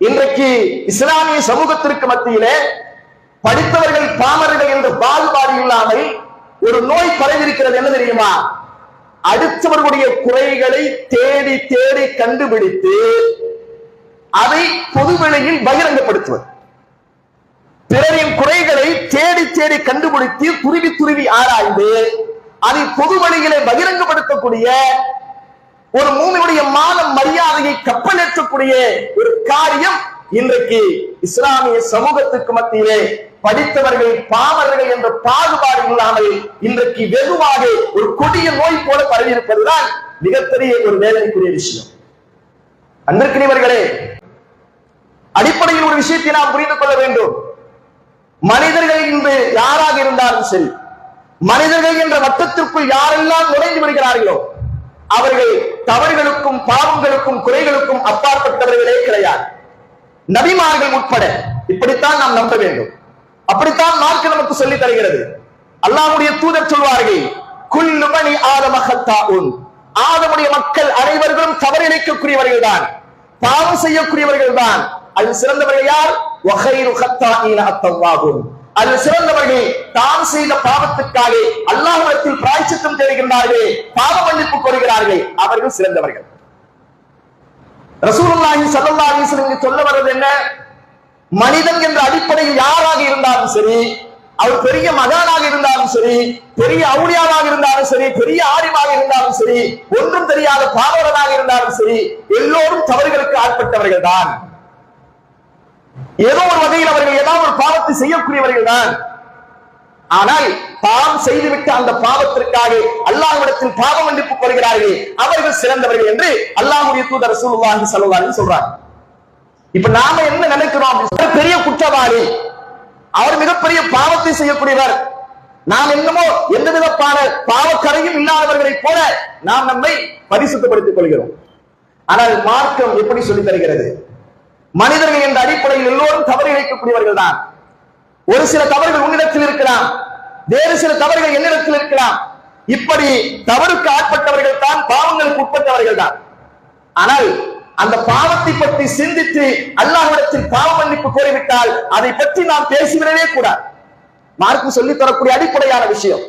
இன்றைக்கு இஸ்லாமிய சமூகத்திற்கு மத்தியிலே படித்தவர்கள் பாமர்கள் என்ற பாகுபாடு இல்லாமல் ஒரு நோய் பரவிருக்கிறது என்ன தெரியுமா? அடுத்தவர்களுடைய குறைகளை தேடி தேடி கண்டுபிடித்து அதை பொதுவெளியில் பகிரங்கப்படுத்துவது. பிறரின் குறைகளை தேடி தேடி கண்டுபிடித்து துருவி துருவி ஆராய்ந்து அதை பொது வழியிலே பகிரங்கப்படுத்தக்கூடிய ஒரு மூமியுடைய மானம் மரியாதையை கப்பலேற்றக்கூடிய ஒரு காரியம் இன்றைக்கு இஸ்லாமிய சமூகத்துக்கு மத்தியிலே படித்தவர்கள் பாமரர்கள் என்ற பாகுபாடு இல்லாமல் இன்றைக்கு வெகுவாக ஒரு கொடிய நோய் போல பரவி இருப்பதுதான் மிகப்பெரிய ஒரு வேதனைக்குரிய விஷயம். அன்பிற்கினிவர்களே அடிப்படையில் ஒரு விஷயத்தை நாம் புரிந்து கொள்ள வேண்டும். மனிதர்கள் இன்று யாராக இருந்தாலும் சரி மனிதர்கள் என்ற வட்டத்திற்குள் யாரெல்லாம் நுழைந்து வருகிறார்களோ அவர்கள் தவறுகளுக்கும் பாவங்களுக்கும் குறைகளுக்கும் அப்பாற்பட்டவர்களே கிடையாது. நபிமார்கள் உட்பட இப்படித்தான் நாம் நம்ப வேண்டும். அப்படித்தான் மார்க்கு நமக்கு சொல்லித் தருகிறது. அல்லாவுடைய தூதர் சொல்வார்கள் குல்லுமணி ஆதமகத்தா உன் ஆதமுடைய மக்கள் அனைவர்களும் தவறிழைக்கக்கூடியவர்கள் தான் பாவம் செய்யக்கூடியவர்கள் தான் அது சிறந்தவர்கள் யார்? வகைரு அத்தவாகும் அதில் சிறந்தவர்கள் தாம் செய்த பாவத்துக்காக அல்லாஹ்விடத்தில் பிராய்ச்சித்தம் தேடுகின்றார்கள் பாவ மன்னிப்பு கோருகிறார்கள் அவர்கள் சிறந்தவர்கள். ரசூலுல்லாஹி சல்லல்லாஹு அலைஹி வஸல்லம் சொல்ல வர்றது என்ன? மனிதன் என்ற அடிப்படையில் யாராக இருந்தாலும் சரி அவர் பெரிய மகானாக இருந்தாலும் சரி பெரிய அவுளியாவாக இருந்தாலும் சரி பெரிய ஆரிமாக இருந்தாலும் சரி ஒன்றும் தெரியாத பாவரனாக இருந்தாலும் சரி எல்லோரும் தவறுகளுக்கு ஆட்பட்டவர்கள் தான் ஏதோ ஒரு வகையில் அவர்கள் ஏதாவது ஒரு பாவத்தை செய்யக்கூடியவர்கள் தான் ஆனால் தாம் செய்துவிட்டு அந்த பாவத்திற்காக அல்லாஹ்விடத்தில் பாவ மன்னிப்பு பெறுகிறார்கள் அவர்கள் சிறந்தவர்கள் என்று அல்லாஹுடைய தூதர் சூழ்வாங்க சொல்லுவார்கள் அலைஹி சொல்றாங்க. இப்ப நாம என்ன நினைக்கிறோம் பெரிய குற்றவாளி. அவர் மிகப்பெரிய பாவத்தை செய்யக்கூடியவர். நாம் என்னமோ எந்த விதப்பான பாவக்கரையும் இல்லாதவர்களை போல நாம் நம்மை பரிசுத்தப்படுத்திக் கொள்கிறோம். ஆனால் மார்க்கம் எப்படி சொல்லி தருகிறது? மனிதர்கள் என்ற அடிப்படையில் எல்லோரும் தவறு இழைக்கக்கூடியவர்கள் தான் ஒரு சில தவறுகள் உன்னிடத்தில் இருக்கலாம். வேறு சில தவறுகள் என்னிடத்தில் இருக்கலாம். இப்படி தவறுக்கு ஆட்பட்டவர்கள் தான் பாவங்களுக்கு உட்பட்டவர்கள் தான் ஆனால் அந்த பாவத்தை பற்றி சிந்தித்து அல்லாஹிடத்தில் பாவ மன்னிப்பு கோரிவிட்டால் அதை பற்றி நாம் பேசிவிடவே கூடாது. மார்க்கு சொல்லித் தரக்கூடிய அடிப்படையான விஷயம்.